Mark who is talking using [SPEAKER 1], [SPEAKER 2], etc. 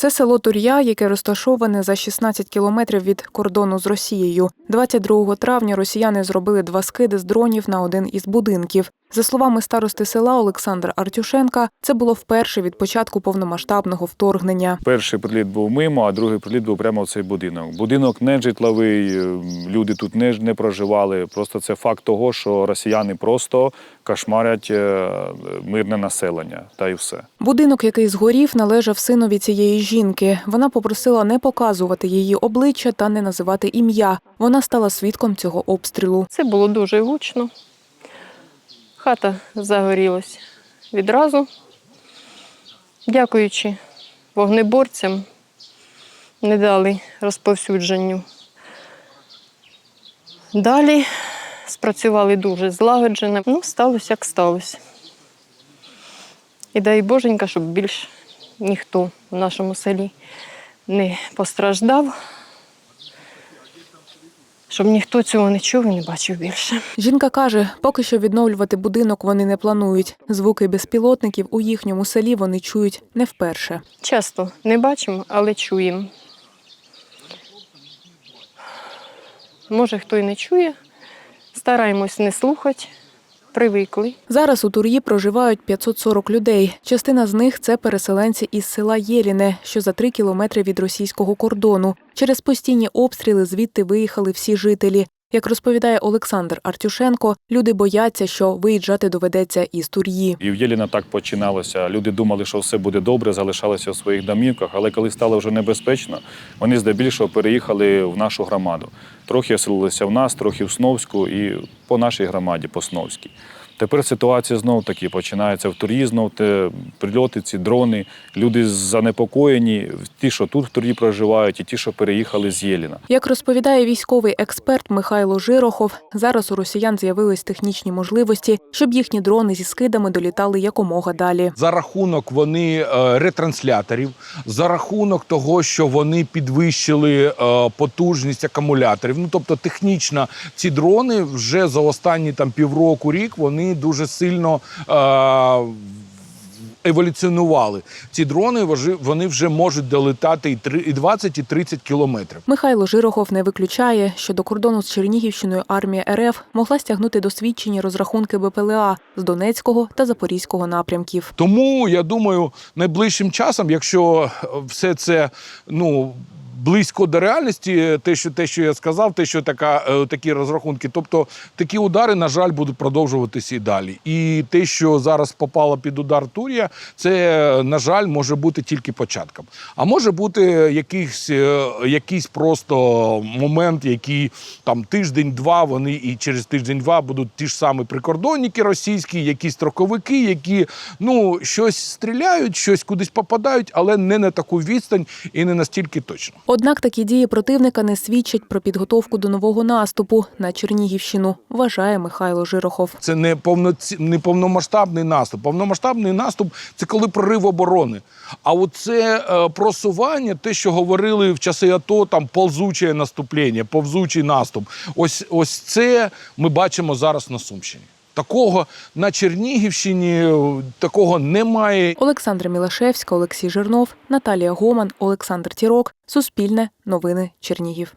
[SPEAKER 1] Це село Тур'я, яке розташоване за 16 кілометрів від кордону з Росією. 22 травня росіяни зробили два скиди з дронів на один із будинків. За словами старости села Олександра Артюшенка, це було вперше від початку повномасштабного вторгнення.
[SPEAKER 2] Перший приліт був мимо, а другий приліт був прямо в цей будинок. Будинок не житловий, е, люди тут не, не проживали. Просто це факт того, що росіяни просто кошмарять е, мирне населення, та й все.
[SPEAKER 1] Будинок, який згорів, належав синові цієї жінки. Вона попросила не показувати її обличчя та не називати ім'я. Вона стала свідком цього обстрілу.
[SPEAKER 3] Це було дуже гучно. Хата загорілась відразу. Дякуючи вогнеборцям, не дали розповсюдженню. Далі спрацювали дуже злагоджено. Ну, сталося, як сталося. І дай Боженька, щоб більш ніхто в нашому селі не постраждав, щоб ніхто цього не чув і не бачив більше.
[SPEAKER 1] Жінка каже, поки що відновлювати будинок вони не планують. Звуки безпілотників у їхньому селі вони чують не вперше.
[SPEAKER 3] Часто не бачимо, але чуємо. Може, хто й не чує, стараємось не слухати, привикли.
[SPEAKER 1] Зараз у Тур'ї проживають 540 людей. Частина з них це переселенці із села Єліне, що за три кілометри від російського кордону. Через постійні обстріли звідти виїхали всі жителі. Як розповідає Олександр Артюшенко, люди бояться, що виїжджати доведеться із Тур'ї.
[SPEAKER 2] І в Єліна так починалося. Люди думали, що все буде добре, залишалися у своїх домівках, але коли стало вже небезпечно, вони здебільшого переїхали в нашу громаду. Трохи оселилися в нас, трохи в Сновську і по нашій громаді, по Сновській. Тепер ситуація знов таки починається в Тур'ї, знов те прильоти, ці дрони. Люди занепокоєні, ті, що тут в Тур'ї проживають, і ті, що переїхали з Єліна.
[SPEAKER 1] Як розповідає військовий експерт Михайло Жирохов, зараз у росіян з'явились технічні можливості, щоб їхні дрони зі скидами долітали якомога далі.
[SPEAKER 4] За рахунок вони е, ретрансляторів, за рахунок того, що вони підвищили е, потужність акумуляторів. Ну тобто, технічно ці дрони вже за останні там півроку рік вони дуже сильно. Е, Еволюціонували ці дрони, вони вже можуть долетати і 20, і 30 кілометрів.
[SPEAKER 1] Михайло Жирохов не виключає, що до кордону з Чернігівщиною армія РФ могла стягнути досвідчені розрахунки БПЛА з Донецького та Запорізького напрямків.
[SPEAKER 4] Тому я думаю, найближчим часом, якщо е, все це ну. Близько до реальності, те, що те, що я сказав, те, що така, е, такі розрахунки. Тобто такі удари, на жаль, будуть продовжуватися і далі. І те, що зараз попало під удар Турія, це, на жаль, може бути тільки початком. А може бути якийсь, е, якийсь просто момент, який там тиждень-два, вони і через тиждень-два будуть ті ж самі прикордонники російські, якісь строковики, які ну щось стріляють, щось кудись попадають, але не на таку відстань і не настільки точно.
[SPEAKER 1] Однак такі дії противника не свідчать про підготовку до нового наступу на Чернігівщину, вважає Михайло Жирохов.
[SPEAKER 4] Це не повноці... не повномасштабний наступ. Повномасштабний наступ це коли прорив оборони. А оце е, просування, те, що говорили в часи АТО, там ползуче наступлення, повзучий наступ. Ось ось це ми бачимо зараз на Сумщині. Такого на Чернігівщині е, такого немає.
[SPEAKER 1] Олександра Мілашевська, Олексій Жирнов, Наталія Гоман, Олександр Тірок. Суспільне. Новини Чернігів.